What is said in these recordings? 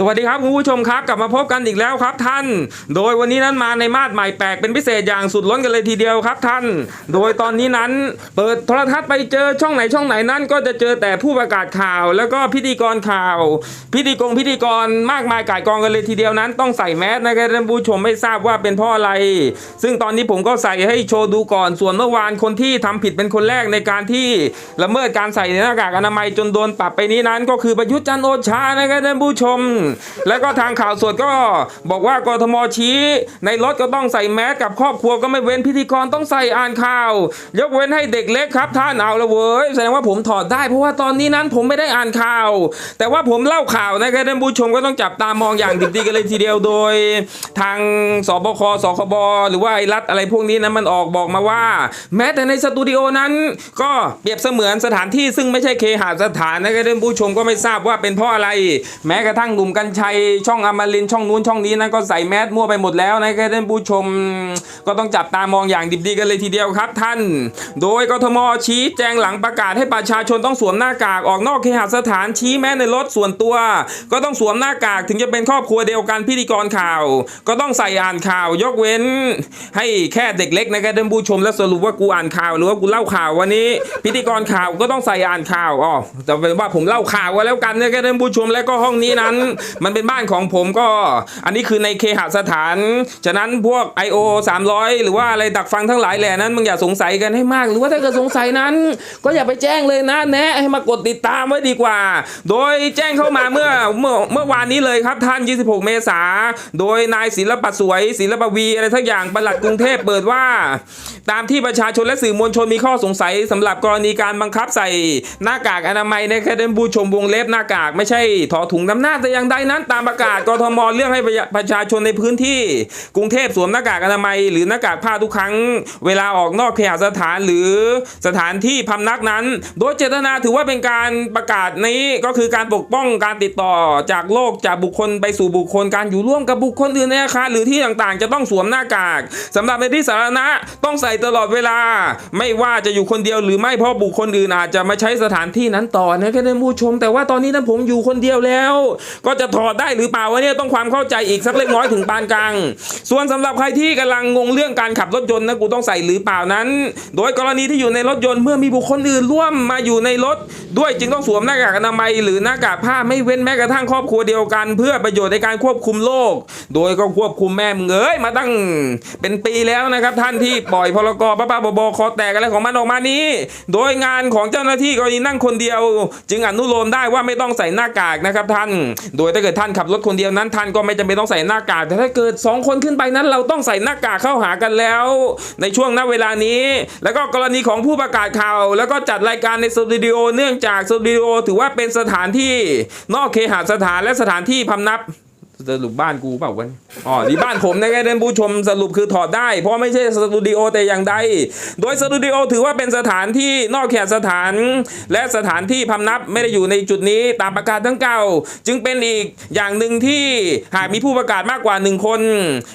สวัสดีครับคุณผู้ชมครับกลับมาพบกันอีกแล้วครับท่าน โดยวันนี้นั้นมาในมาดใหม่แปลกเป็นพิเศษอย่างสุดล้นกันเลยทีเดียวครับท่าน โดยตอนนี้นั้น เปิดโทรทัศน์ไปเจอช่องไหนช่องไหนนั้น ก็จะเจอแต่ผู้ประกาศข่าว แล้วก็พิธีกรข่าว พิธีกรพิธีกรมากมายก่ายกองกันเลยทีเดียวนั้น ต้องใส่แมสนะครับท่านผู้ชมไม่ทราบว่าเป็นเพราะอะไร ซึ่งตอนนี้ผมก็ใส่ให้โชว์ดูก่อนส่วนเมื่อวานคนที่ทำผิดเป็นคนแรกในการที่ละเมิดการใส่หน้ากากอนามัยจนโดนปรับไปนี้นั้น ก็คือประยุทธ์จันโอชานะครับท่านผู้ชมแล้วก็ทางข่าวสดก็บอกว่ากทมชี้ ในรถก็ต้องใส่แมสกับครอบครัวก็ไม่เว้นพิธีกรต้องใส่อ่านข่าว ยกเว้นให้เด็กเล็กครับท่านเอาละเว้ยแสดงว่าผมถอดได้เพราะว่าตอนนี้นั้นผมไม่ได้อ่านข่าว แต่ว่าผมเล่าข่าวนะครับท่านผู้ชมก็ต้องจับตามองอย่างดีๆกันเลยทีเดียวโดย ทางสบคสคบหรือว่าไอรัฐอะไรพวกนี้นั้นมันออกบอกมาว่า แม้แต่ในสตูดิโอนั้น ก็เปรียบเสมือนสถานที่ซึ่งไม่ใช่เคหสถานนะครับท่านผู้ชมก็ไม่ทราบว่าเป็นเพราะอะไร แม้กระทั่งหนุ่มกัญชัยช่องอมรินช่องนู้นช่องนี้นั้นก็ใส่แมสมั่วไปหมดแล้วนะครับท่านผู้ชมก็ต้องจับตามองอย่างดิบดีกันเลยทีเดียวครับท่าน โดยกทมชี้แจงหลังประกาศให้ประชาชนต้องสวมหน้ากากออกนอกเคหสถานชี้แม้ในรถส่วนตัว ก็ต้องสวมหน้ากากถึงจะเป็นครอบครัวเดียวกันพิธีกรข่าว ก็ต้องใส่อ่านข่าวยกเว้น ให้แค่เด็กเล็กนะครับท่านผู้ชมแล้วสรุปว่ากูอ่านข่าวหรือว่ากูเล่าข่าววันนี้ พิธีกรข่าวก็ต้องใส่อ่านข่าวอ๋อแต่เป็นว่าผมเล่าข่าวก็แล้วกันนะครับท่านผู้ชมและก็ห้องนี้นั้นมันเป็นบ้านของผมก็ อันนี้คือในเคหสถาน ฉะนั้นพวก I.O. 300 หรือว่าอะไรดักฟังทั้งหลายแหล่นั้นมึงอย่าสงสัยกันให้มาก หรือว่าถ้าเกิดสงสัยนั้น ก็อย่าไปแจ้งเลยนะแนะให้มากดติดตามไว้ดีกว่า โดยแจ้งเข้ามาเมื่อเมื่อเมื่อวานนี้เลยครับท่าน 26 เมษาโดยนายศิลปะสวยศิลปวีอะไรทั้งอย่างประหลัดกรุงเทพเปิดว่า ตามที่ประชาชนและสื่อมวลชนมีข้อสงสัยสำหรับกรณีการบังคับใส่หน้ากากอนามัยในแคดเดนบูชมวงเล็บหน้ากาก ไม่ใช่ถอดถุงน้ำหน้าแต่ย่างใดนั้นตามประกาศกทมเรื่องให้ประชาชนในพื้นที่ กรุงเทพสวมหน้ากากอนามัย หรือหน้ากากผ้าทุกครั้ง เวลาออกนอกเคหสถานหรือสถานที่พำนักนั้น โดยเจตนาถือว่าเป็นการประกาศนี้ก็คือการปกป้องการติดต่อจากโลกจากบุคคลไปสู่บุคคลการอยู่ร่วมกับบุคคลอื่นในอาคารหรือที่ต่างๆ จะต้องสวมหน้ากากสำหรับในที่สาธารณะต้องใส่ตลอดเวลา ไม่ว่าจะอยู่คนเดียวหรือไม่เพราะบุคคลอื่นอาจจะมาใช้สถานที่นั้นต่อนะครับท่านผู้ชม แต่ว่าตอนนี้นั้นผมอยู่คนเดียวแล้ว ก็จะถอดได้หรือเปล่าวะเนี่ยต้องความเข้าใจอีกสักเล็กน้อยถึงปานกลาง ส่วนสำหรับใครที่กำลังงงเรื่องการขับรถยนต์นะกูต้องใส่หรือเปล่านั้น โดยกรณีที่อยู่ในรถยนต์เมื่อมีบุคคลอื่นร่วมมาอยู่ในรถ ด้วยจึงต้องสวมหน้ากากอนามัยหรือหน้ากากผ้าไม่เว้นแม้กระทั่งครอบครัวเดียวกัน เพื่อประโยชน์ในการควบคุมโรคโดยก็ควบคุมแม่มึงเอ้ยมาตั้งเป็นปีแล้วนะครับ ท่านที่ปล่อยพลกรบ้าๆบอๆคอแตกอะไรของมันออกมานี้ โดยงานของเจ้าหน้าที่กรณีนั่งคนเดียว จึงอนุโลมได้ว่าไม่ต้องใส่หน้ากากนะครับท่าน โดยถ้าเกิดท่านขับรถคนเดียวนั้นท่านก็ไม่จำเป็นต้องใส่หน้ากากแต่ถ้าเกิด 2 คนขึ้นไปนั้น เราต้องใส่หน้ากากเข้าหากันแล้ว ในช่วงณเวลานี้ แล้วก็กรณีของผู้ประกาศข่าว แล้วก็จัดรายการในสตูดิโอเนื่องจากสตูดิโอถือว่าเป็นสถานที่ นอกเคหสถานและสถานที่พำนับ สรุปบ้านกูเปล่าวันอ๋อนี่บ้านผมนะแกเดินผู้ชมสรุปคือถอดได้ เพราะไม่ใช่สตูดิโอแต่อย่างใด โดยสตูดิโอถือว่าเป็นสถานที่นอกเขตสถาน และสถานที่พำนับไม่ได้อยู่ในจุดนี้ตามประกาศทั้งเก่า จึงเป็นอีกอย่างหนึ่งที่หากมีผู้ประกาศมากกว่าหนึ่งคน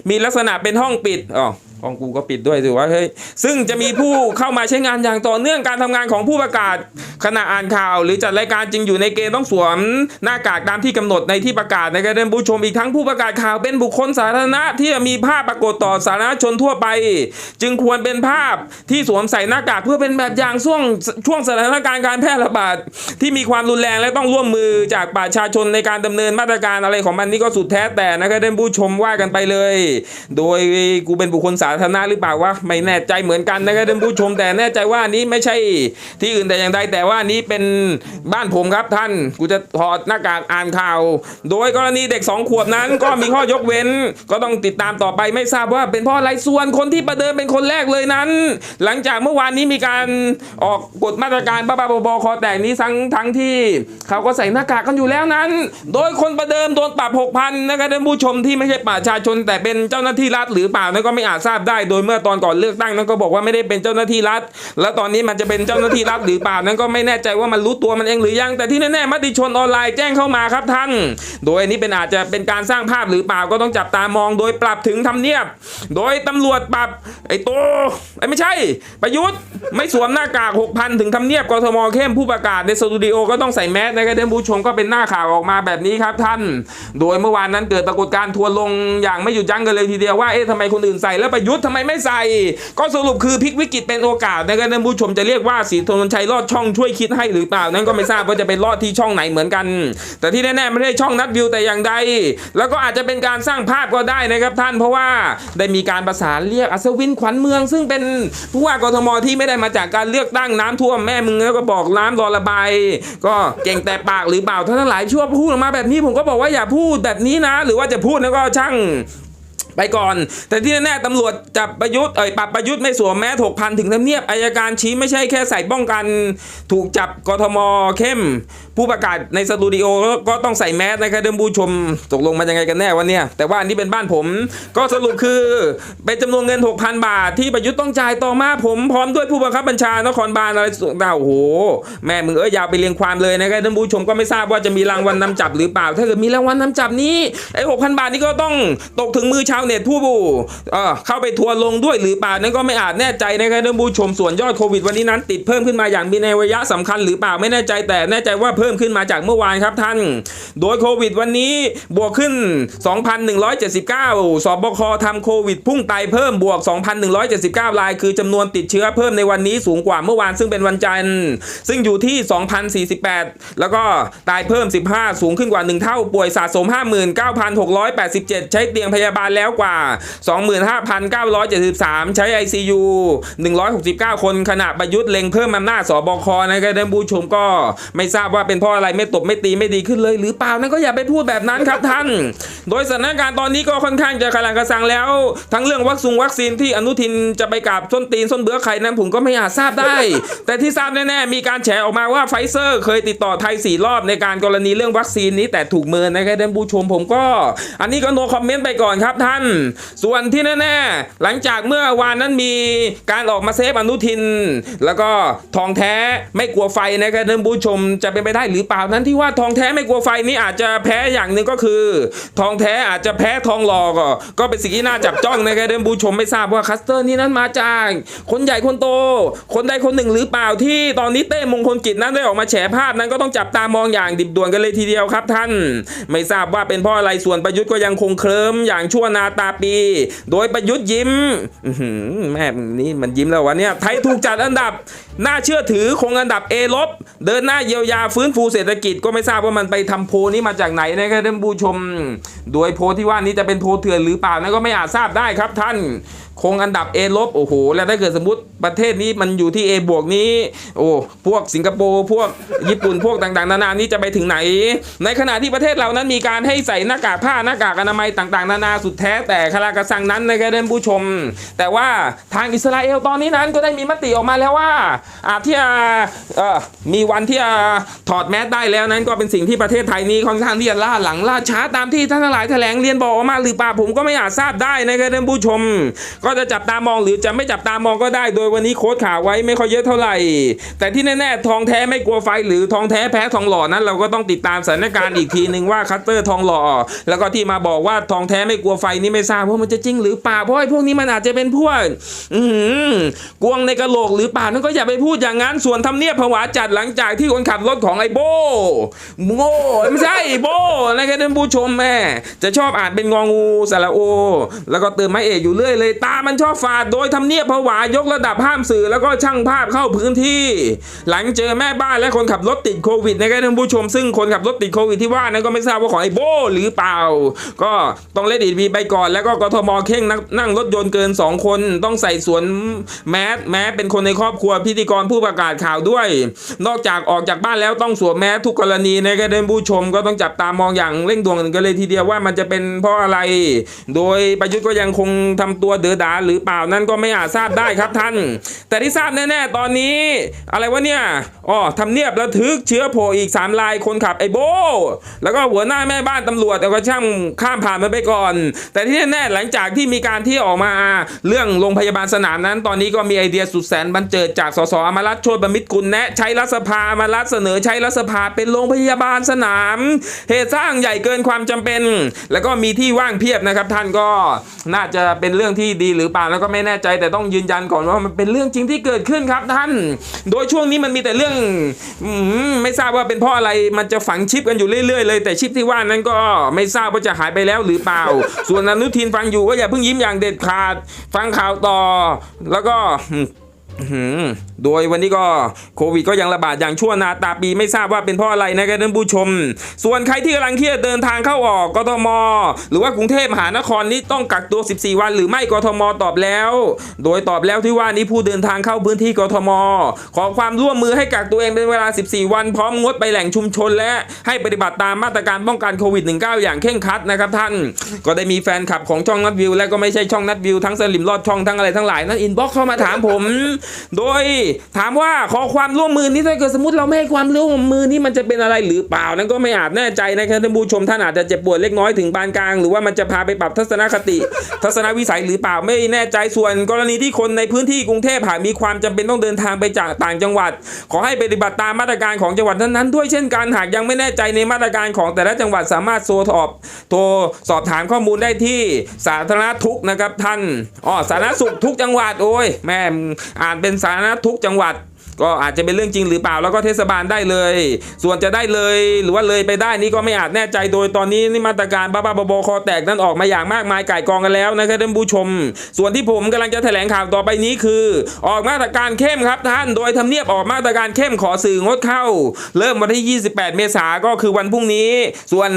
มีลักษณะเป็นห้องปิดอ๋อ ของกูก็ปิดด้วยถือว่าเฮ้ยซึ่งจะมีผู้เข้ามาใช้งานอย่างต่อเนื่องการทำงานของผู้ประกาศขณะอ่านข่าว หรือจัดรายการจึงอยู่ในเกณฑ์ต้องสวมหน้ากากตามที่กำหนดในที่ประกาศในการเดินผู้ชมอีกทั้งผู้ประกาศข่าวเป็นบุคคลสาธารณะที่มีภาพปรากฏต่อสาธารณชนทั่วไป จึงควรเป็นภาพที่สวมใส่หน้ากากเพื่อเป็นแบบอย่างช่วงช่วงสถานการณ์การแพร่ระบาดที่มีความรุนแรงและต้องร่วมมือจากประชาชนในการดำเนินมาตรการอะไรของมันนี่ก็สุดแท้แต่นะครับเดินผู้ชมว่ากันไปเลย โดยกูเป็นบุคคลสาธารณะหรือเปล่าวะไม่แน่ใจเหมือนกันนะครับท่านผู้ชมแต่แน่ใจว่านี้ไม่ใช่ที่อื่นแต่อย่างใดแต่ว่านี้เป็นบ้านผมครับท่านกูจะถอดหน้ากากอ่านข่าว โดยกรณีเด็กสองขวบนั้น ก็มีข้อยกเว้น ก็ต้องติดตามต่อไปไม่ทราบว่าเป็นเพราะอะไรส่วนคนที่ประเดิมเป็นคนแรกเลยนั้น หลังจากเมื่อวานนี้มีการออกกฎมาตรการบ้าๆบอๆคอแตกนี้ทั้งทั้งที่เขาก็ใส่หน้ากากกันอยู่แล้วนั้น โดยคนประเดิมโดนปรับหกพันนะครับท่านผู้ชมที่ไม่ใช่ประชาชนแต่เป็นเจ้าหน้าที่รัฐหรือเปล่านั้นก็ไม่อาจทราบได้โดยเมื่อตอนก่อนเลือกตั้งนั้นก็บอกว่าไม่ได้เป็นเจ้าหน้าที่รัฐ แล้วตอนนี้มันจะเป็นเจ้าหน้าที่รัฐหรือเปล่านั้นก็ไม่แน่ใจว่ามันรู้ตัวมันเองหรือยัง แต่ที่แน่ๆมติชนออนไลน์แจ้งเข้ามาครับท่าน โดยอันนี้เป็นอาจจะเป็นการสร้างภาพหรือเปล่าก็ต้องจับตามองโดยปรับถึงทำเนียบ โดยตำรวจปรับไอ้โตไอ้ไม่ใช่ ประยุทธ์ไม่สวมหน้ากาก6,000ถึงทำเนียบกทมเข้มผู้ประกาศในสตูดิโอก็ต้องใส่แมสนะครับท่านผู้ชมก็เป็นหน้าข่าวออกมาแบบนี้ครับท่าน โดยเมื่อวานนั้นเกิดปรากฏการณ์ทัวร์ลงอย่างไม่หยุดยั้งกันเลยทีเดียวว่าเอ๊ะทำไมคนอื่นใส่แล้วประยุทธ์ทำไมไม่ใส่ ก็สรุปคือพลิกวิกฤตเป็นโอกาสนะครับท่านผู้ชมจะเรียกว่าสีธนนชัยรอดช่องช่วยคิดให้หรือเปล่า นั้นก็ไม่ทราบว่าจะเป็นรอดที่ช่องไหนเหมือนกัน แต่ที่แน่ๆไม่ได้ช่องนัดวิวแต่อย่างใด แล้วก็อาจจะเป็นการสร้างภาพก็ได้นะครับท่านเพราะว่าได้มีการประสานเรียกอัศวินขวัญเมือง ซึ่งเป็นผู้ว่ากทมที่ไม่ได้มาจากการเลือกตั้งน้ำท่วมแม่มึงแล้วก็บอกน้ำรอระบายก็เก่งแต่ปากหรือเปล่าท่านทั้งหลายชั่วพูดออกมาแบบนี้ผมก็บอกว่าอย่าพูดแบบนี้นะ หรือว่าจะพูดแล้วก็ช่าง ไปก่อน แต่ที่แน่ๆตำรวจจับประยุทธ์เอ่ยปรับประยุทธ์ไม่สวมแมสหกพันถึงทำเนียบอายการชี้ไม่ใช่แค่ใส่ป้องกัน ถูกจับกทมเข้มผู้ประกาศในสตูดิโอก็ต้องใส่แมสนะครับเดิมผู้ชมตกลงมันยังไงกันแน่วันนี้แต่ว่าอันนี้เป็นบ้านผม ก็สรุปคือเป็นจำนวนเงิน 6,000 บาท ที่ประยุทธ์ต้องจ่ายต่อมาผมพร้อมด้วยผู้บังคับบัญชานครบาลอะไรสุดโอ้โห แม่มึงเอ้ยยาวไปเรียงความเลยนะครับท่านผู้ชมก็ไม่ทราบว่าจะมีรางวัลนำจับหรือเปล่า ถ้าเกิดมีรางวัลนำจับนี้ไอ้หกพันบาทนี้ก็ต้องตกถึงมือชาวเน็ตผู้บูเออเข้าไปทัวร์ลงด้วยหรือเปล่านั้นก็ไม่อาจแน่ใจนะครับท่านผู้ชมส่วนยอดโควิดวันนี้นั้น ติดเพิ่มขึ้นมาอย่างมีในระยะสำคัญหรือเปล่าไม่แน่ใจแต่แน่ใจว่าเพิ่มขึ้นมาจากเมื่อวานครับท่าน โดยโควิดวันนี้บวกขึ้น 2,179 สบคทำโควิดพุ่งไตเพิ่มบวก 2,179 ราย คือจำนวนติดเชื้อเพิ่มในวันนี้สูงกว่าเมื่อวานซึ่งเป็นวันจันทร์ ซึ่งอยู่ที่ 2,048 แล้วก็ตายเพิ่ม 15 สูงขึ้นกว่า 1 เท่าป่วยสะสม 59,687 ใช้เตียงพยาบาลแล้วกว่า 25,973 ใช้ ICU 169 คนขณะประยุทธ์เล็งเพิ่มอำนาจสบคนะครับท่านผู้ชมก็ไม่ทราบว่าเป็นเพราะอะไรไม่ตบไม่ตีไม่ดีขึ้นเลย หรือเปล่านั่นก็อย่าไปพูดแบบนั้นครับท่าน โดยสถานการณ์ตอนนี้ก็ค่อนข้างจะกำลังกระสังแล้ว ทั้งเรื่องวัคซีนวัคซีนที่อนุทินจะไปกับส้นตีนส้นเบื้อใครนั้นผมก็ไม่อาจทราบได้ แต่ที่ทราบแน่ๆมีการแฉออกมาว่าไฟเซอร์ เคยติดต่อไทยสี่รอบในการกรณีเรื่องวัคซีนนี้แต่ถูกเมินนะครับท่านผู้ชมผมก็ อันนี้ก็โนคอมเมนต์ไปก่อนครับท่าน ส่วนที่แน่ๆหลังจากเมื่อวานนั้นมีการออกมาเซฟอนุทิน แล้วก็ทองแท้ไม่กลัวไฟนะครับท่านผู้ชมจะเป็นไปได้หรือเปล่านั้นที่ว่าทองแท้ไม่กลัวไฟนี้อาจจะแพ้อย่างหนึ่งก็คือ ทองแท้อาจจะแพ้ทองหลอกก็เป็นสิ่งที่น่าจับจ้องนะครับท่านผู้ชมไม่ทราบว่าคัสเตอร์นี้นั้นมาจากคนใหญ่คนโต คนใดคนหนึ่งหรือเปล่าที่ตอนนี้เต้มงคลกิจนั้นได้ออกมาแฉภาพนั้นก็ต้องจับตามองอย่างดิบด่วนกันเลยทีเดียวครับท่าน ไม่ทราบว่าเป็นเพราะอะไรส่วนประยุทธ์ก็ยังคงเคลิ้มอย่างชั่วนาตาปี โดยประยุทธ์ยิ้มแม่นี่มันยิ้มแล้ววะเนี่ยไทยถูกจัดอันดับน่าเชื่อถือคงอันดับ A ลบเดินหน้าเยียวยาฟื้นฟูเศรษฐกิจก็ไม่ทราบว่ามันไปทำโพนี้มาจากไหนนะครับท่านผู้ชม โดยโพที่ว่านี้จะเป็นโพเถื่อนหรือเปล่านั้นก็ไม่อาจทราบได้ครับท่านคงอันดับ A ลบโอ้โหแล้วถ้าเกิดสมมติประเทศนี้มันอยู่ที่ A บวกนี้ โอ้พวกสิงคโปร์พวกญี่ปุ่นพวกต่างๆ นานานี้จะไปถึงไหน ในขณะที่ประเทศเรานั้นมีการให้ใส่หน้ากากผ้าหน้ากากอนามัยต่างๆ นานาสุดแท้แต่คลากระสังนั้นนะครับท่านผู้ชม แต่ว่าทางอิสราเอลตอนนี้นั้นก็ได้มีมติออกมาแล้วว่า อาจที่จะมีวันที่จะถอดแมสได้แล้วนั้นก็เป็นสิ่งที่ประเทศไทยนี้ค่อนข้างที่จะล่าหลังล่าช้าตามที่ท่านทั้งหลายแถลงเรียนบอกออกมาหรือเปล่าผมก็ไม่อาจทราบได้นะครับท่านผู้ชมก็จะจับตามองหรือจะไม่จับตามองก็ได้ โดยวันนี้โค้ดข่าวไว้ไม่ค่อยเยอะเท่าไหร่ แต่ที่แน่ๆทองแท้ไม่กลัวไฟหรือทองแท้แพ้ทองหล่อนั้น เราก็ต้องติดตามสถานการณ์อีกทีหนึ่งว่าคัตเตอร์ทองหล่อ แล้วก็ที่มาบอกว่าทองแท้ไม่กลัวไฟนี่ไม่ทราบว่ามันจะจริงหรือเปล่าเพราะไอ้พวกนี้มันอาจจะเป็นพวกอือหือกวงในกระโหลกหรือเปล่านั่นก็อย่าไปพูดอย่างนั้นส่วนทำเนียบผวาจัดหลังจากที่คนขับรถของไอ้โบโง่ไม่ใช่โบนะครับท่านผู้ชมแม่จะชอบอ่านเป็นงองูสระโอ แล้วก็เติมไม้เอกอยู่เรื่อยเลยตามันชอบฝาดโดยทำเนียบผวายกระดับห้ามสื่อแล้วก็ช่างภาพเข้าพื้นที่ หลังเจอแม่บ้านและคนขับรถติดโควิดนะครับท่านผู้ชม ซึ่งคนขับรถติดโควิดที่ว่านั้นก็ไม่ทราบว่าของไอ้โบหรือเปล่า ก็ต้องเล่นอีพีไปก่อน แล้วก็กทมเข่งนั่งนั่งรถยนต์เกิน 2 คนต้องใส่สวมแมสแม้เป็นคนในครอบครัวพิธีกรผู้ประกาศข่าวด้วย นอกจากออกจากบ้านแล้วต้องสวมแมสทุกกรณีนะครับท่านผู้ชมก็ต้องจับตามองอย่างเร่งด่วนกันเลยทีเดียวว่ามันจะเป็นเพราะอะไร โดยประยุทธ์ก็ยังคงทำตัวเดือดดาหรือเปล่านั้นก็ไม่อาจทราบได้ครับท่าน แต่ที่ทราบแน่ๆตอนนี้ อะไรวะเนี่ยอ๋อทำเนียบระทึกเชื้อโผล่อีก 3 ลายคนขับไอโบ แล้วก็หัวหน้าแม่บ้านตำรวจแต่ก็ช่างข้ามผ่านมันไปก่อน แต่ที่แน่ๆหลังจากที่มีการที่ออกมาเรื่องโรงพยาบาลสนามนั้น ตอนนี้ก็มีไอเดียสุดแสนบันเจิดจากสสอมรัตโชตบมิตรกุลแนะใช้รัฐสภาอมรัตน์เสนอใช้รัฐสภาเป็นโรงพยาบาลสนาม เหตุสร้างใหญ่เกินความจำเป็น แล้วก็มีที่ว่างเพียบนะครับท่านก็น่าจะเป็นเรื่องที่ดีหรือเปล่าแล้วก็ไม่แน่ใจแต่ต้องยืนยันก่อนว่ามันเป็นเรื่องจริงที่เกิดขึ้นครับท่าน โดยช่วงนี้มันมีแต่เรื่องอืมไม่ทราบว่าเป็นเพราะอะไรมันจะฝังชิปกันอยู่เรื่อยๆเลย แต่ชิปที่ว่านั้นก็ไม่ทราบว่าจะหายไปแล้วหรือเปล่า ส่วนอนุทินฟังอยู่ก็อย่าเพิ่งยิ้มอย่างเด็ดขาด ฟังข่าวต่อ แล้วก็อืมอื้อหือ โดยวันนี้ก็โควิดก็ยังระบาดอย่างชั่วนาตาปีไม่ทราบว่าเป็นเพราะอะไรนะครับท่านผู้ชม ส่วนใครที่กำลังเครียดเดินทางเข้าออกกทม หรือว่ากรุงเทพมหานครนี้ต้องกักตัว 14 วัน หรือไม่กทมตอบแล้ว โดยตอบแล้วที่ว่านี้ผู้เดินทางเข้าพื้นที่กทม ขอความร่วมมือให้กักตัวเองเป็นเวลา 14 วัน พร้อมงดไปแหล่งชุมชน และให้ปฏิบัติตามมาตรการป้องกันโควิด -19 อย่างเคร่งครัดนะครับท่าน ก็ได้มีแฟนคลับของช่องนัดวิว และก็ไม่ใช่ช่องนัดวิวทั้งสลิมรอดช่องทั้งอะไรทั้งหลายนั้นอินบ็อกเข้ามาถามผม โดยถามว่าขอความร่วมมือนี้ถ้าเกิดสมมติเราไม่ให้ความร่วมมือนี้มันจะเป็นอะไรหรือเปล่านั้นก็ไม่อาจแน่ใจนะครับท่านผู้ชมท่านอาจจะเจ็บปวดเล็กน้อยถึงปานกลาง หรือว่ามันจะพาไปปรับทัศนคติ ทัศนวิสัยหรือเปล่าไม่แน่ใจส่วนกรณีที่คนในพื้นที่กรุงเทพหากมีความจำเป็นต้องเดินทางไปจากต่างจังหวัด ขอให้ปฏิบัติตามมาตรการของจังหวัดนั้นๆด้วยเช่นกันหากยังไม่แน่ใจในมาตรการของแต่ละจังหวัดสามารถโทรสอบโทรสอบถามข้อมูลได้ที่สาธารณทุกนะครับท่านอ๋อสาธารณสุขทุกจังหวัดโอ้ยแม่อ่านเป็นสาธารณทุกจังหวัด ก็อาจจะเป็นเรื่องจริงหรือเปล่าแล้วก็เทศบาลได้เลย ส่วนจะได้เลยหรือว่าเลยไปได้นี่ก็ไม่อาจแน่ใจโดยตอนนี้นี่มาตรการบ้าๆบอๆคอแตกนั้นออกมาอย่างมากมายไก่ายกองกันแล้วนะครับท่านผู้ชม ส่วนที่ผมกำลังจะแถลงข่าวต่อไปนี้คือ ออกมาตรการเข้มครับท่านโดยทำเนียบออกมาตรการเข้มขอสื่องดเข้า เริ่มวันที่ 28 เมษาก็คือวันพรุ่งนี้ ส่วน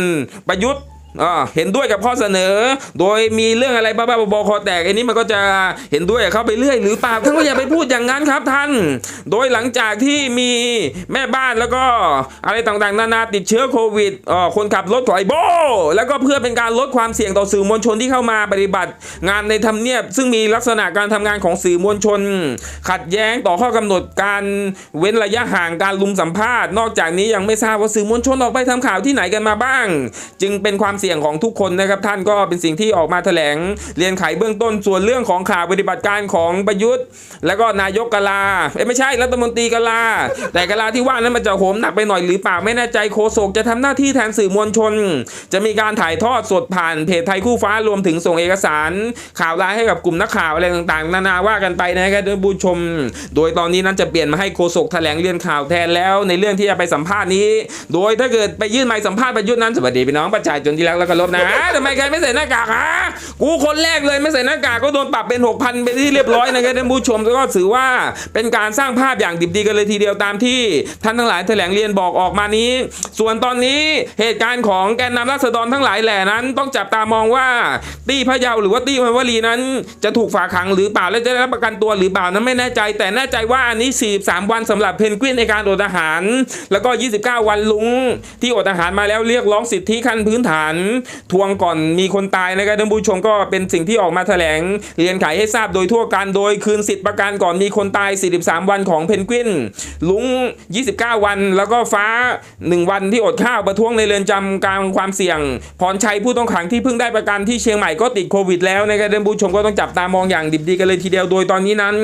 ประยุทธ์ อ่าเห็นด้วยกับข้อเสนอ โดยมีเรื่องอะไรบ้าๆบอๆคอแตกอันนี้มันก็จะเห็นด้วยเข้าไปเรื่อยหรือเปล่าท่านก็อย่าไปพูดอย่างนั้นครับท่าน โดยหลังจากที่มีแม่บ้านแล้วก็อะไรต่างๆ นานาติดเชื้อโควิดอ่าคนขับรถถอยโบ แล้วก็เพื่อเป็นการลดความเสี่ยงต่อสื่อมวลชนที่เข้ามาปฏิบัติ งานในทำเนียบ ซึ่งมีลักษณะการทำงานของสื่อมวลชน ขัดแย้งต่อข้อกำหนดการเว้นระยะห่างการลุมสัมภาษณ์ นอกจากนี้ยังไม่ทราบว่าสื่อมวลชนออกไปทำข่าวที่ไหนกันมาบ้าง จึงเป็นความเสี่ยงของทุกคนนะครับท่านก็เป็นสิ่งที่ออกมาแถลงเรียนไขเบื้องต้นส่วนเรื่องของข่าวปฏิบัติการของประยุทธ์ แล้วก็นายกกลาเอ้ไม่ใช่รัฐมนตรีกลา แต่กลาที่ว่านั้นมันจะโหมหนักไปหน่อยหรือเปล่าไม่แน่ใจโคศกจะทำหน้าที่แทนสื่อมวลชน จะมีการถ่ายทอดสดผ่านเพจไทยคู่ฟ้ารวมถึงส่งเอกสาร ข่าวร้ายให้กับกลุ่มนักข่าวอะไรต่างๆ นานาว่ากันไปนะครับท่านผู้ชม โดยตอนนี้นั้นจะเปลี่ยนมาให้โคศกแถลงเรียนข่าวแทนแล้ว ในเรื่องที่จะไปสัมภาษณ์นี้ โดยถ้าเกิดไปยื่นไมค์สัมภาษณ์ประยุทธ์นั้นสวัสดีพี่น้องประชาชนที่รักและเคารพนะทำไมใครไม่ใส่หน้ากากฮะกูคนแรกเลยไม่ใส่หน้ากากก็โดนปรับเป็น 6,000เป็นที่เรียบร้อยนะครับท่านผู้ชมแล้วก็ถือว่าเป็นการสร้างภาพอย่างดิบดีกันเลยทีเดียวตามที่ท่านทั้งหลายแถลงเรียนบอกออกมานี้ ส่วนตอนนี้เหตุการณ์ของแกนนำราษฎรทั้งหลายแหล่นั้น ต้องจับตามองว่าตี้พะเยาหรือว่าตี้พันวลีนั้น จะถูกฝากขังหรือเปล่าและจะได้รับประกันตัวหรือเปล่านั้นไม่แน่ใจ แต่แน่ใจว่าอันนี้ 43 วันสำหรับเพนกวินในการอดอาหาร แล้วก็ 29 วันลุงที่อดอาหารมาแล้วเรียกร้องสิทธิขั้นพื้นฐานทวงก่อนมีคนตายนะครับท่านผู้ชมก็เป็นสิ่งที่ออกมาแถลงเรียนไขให้ทราบโดยทั่วกันโดยคืนสิทธิ์ประกันก่อนมีคนตาย 43 วันของเพนกวิน ลุง 29 วัน แล้วก็ฟ้า 1 วันที่อดข้าวประท้วงในเรือนจำกลางความเสี่ยง พรชัยผู้ต้องขังที่เพิ่งได้ประกันที่เชียงใหม่ก็ติดโควิดแล้วนะครับท่านผู้ชมก็ต้องจับตามองอย่างดิบดีกันเลยทีเดียวโดยตอนนี้นั้น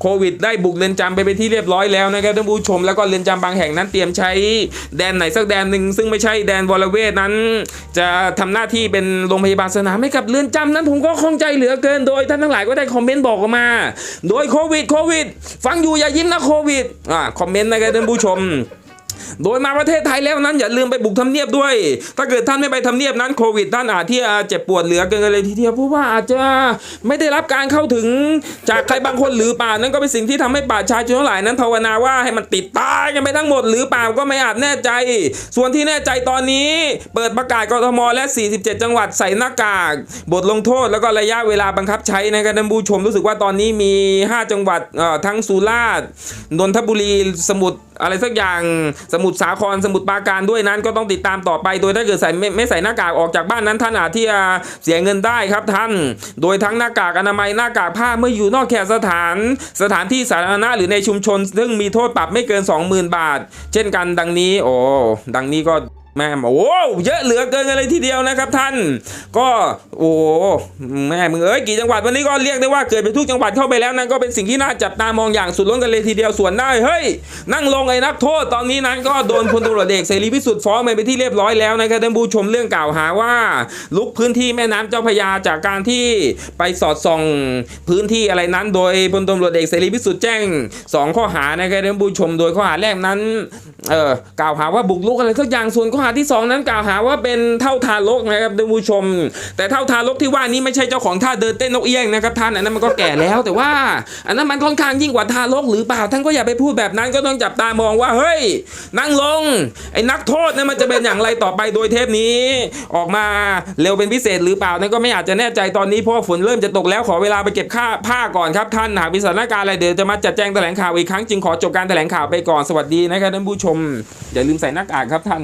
โควิดได้บุกเรือนจำไปเป็นที่เรียบร้อยแล้วนะครับท่านผู้ชมแล้วก็เรือนจำบางแห่งนั้นเตรียมใช้แดนไหนสักแดนหนึ่งซึ่งไม่ใช่แดนวรเวทนั้นจะทำหน้าที่เป็นโรงพยาบาลสนามให้กับเรือนจำนั้นผมก็คงใจเหลือเกินโดยท่านทั้งหลายก็ได้คอมเมนต์บอกออกมา โดยโควิดโควิด ฟังอยู่อย่ายิ้มนะโควิดอ่าคอมเมนต์นะครับท่านผู้ชมโดยมาประเทศไทยแล้วนั้นอย่าลืมไปบุกทำเนียบด้วย ถ้าเกิดท่านไม่ไปทำเนียบนั้นโควิดท่านอาจที่จะเจ็บปวดเหลือเกินเลยทีเดียวเพราะว่าอาจจะไม่ได้รับการเข้าถึงจากใครบางคนหรือเปล่านั่นก็เป็นสิ่งที่ทำให้ประชาชนหลายนั้นภาวนาว่าให้มันติดตายกันไปทั้งหมด หรือเปล่าก็ไม่อาจแน่ใจ ส่วนที่แน่ใจตอนนี้ เปิดประกาศกรทมและ 47 จังหวัดใส่หน้ากาก บทลงโทษแล้วก็ระยะเวลาบังคับใช้นะครับท่านผู้ชมรู้สึกว่าตอนนี้มี 5 จังหวัดทั้งสุราษฎร์นนทบุรีสมุทรอะไรสักอย่างสมุทรมุทรสาครสมุทรปราการด้วยนั้น ก็ต้องติดตามต่อไป โดยถ้าเกิดใส่ไม่ไม่ใส่หน้ากากออกจากบ้านนั้นท่านอาจที่จะเสียเงินได้ครับท่าน โดยทั้งหน้ากากอนามัยหน้ากากผ้าเมื่ออยู่นอกแขตสถาน สถานที่สาธารณะหรือในชุมชน ซึ่งมีโทษปรับไม่เกิน 20,000 บาท เช่นกันดังนี้ โอ้ดังนี้ก็ แม่โอ้เยอะเหลือเกินกันเลยทีเดียวนะครับท่าน ก็โอ้แม่มึงเอ้ยกี่จังหวัดวันนี้ก็เรียกได้ว่าเกิดไปทุกจังหวัดเข้าไปแล้วนั่นก็เป็นสิ่งที่น่าจับตามองอย่างสุดล้นกันเลยทีเดียวส่วนได้เฮ้ยนั่งลงไอ้นักโทษตอนนี้นั้นก็โดนพลตำรวจเอกเสรีพิสุทธิ์ฟ้องไปที่เรียบร้อยแล้วนะครับท่านผู้ชมเรื่องกล่าวหาว่า ลุกพื้นที่แม่น้ำเจ้าพระยาจากการที่ไปสอดส่องพื้นที่อะไรนั้น โดยพลตำรวจเอกเสรีพิสุทธิ์แจ้งสองข้อหานะครับท่านผู้ชมโดยข้อหาแรกนั้น เออกล่าวหาว่าบุกรุกอะไรสักอย่างส่วนข้อหาที่สองนั้นกล่าวหาว่าเป็นเท่าทารกนะครับท่านผู้ชม แต่เท่าทารกที่ว่านี้ไม่ใช่เจ้าของท่าเดินเต้นนกเอี้ยงนะครับท่านอันนั้นมันก็แก่แล้วแต่ว่า อันนั้นมันค่อนข้างยิ่งกว่าทารกหรือเปล่าท่านก็อย่าไปพูดแบบนั้นก็ต้องจับตามองว่าเฮ้ยนั่งลงไอ้นักโทษเนี่ยมันจะเป็นอย่างไรต่อไปโดยเทปนี้ ออกมาเร็วเป็นพิเศษหรือเปล่านั่นก็ไม่อาจจะแน่ใจตอนนี้เพราะฝนเริ่มจะตกแล้วขอเวลาไปเก็บค่าผ้าก่อนครับท่านหากมีสถานการณ์อะไรเดี๋ยวจะมาจัดแจงแถลงข่าวอีกครั้งจึงขอจบการแถลงข่าวไปก่อนสวัสดีนะครับท่านผู้ชม อย่าลืมใส่หน้ากากครับท่าน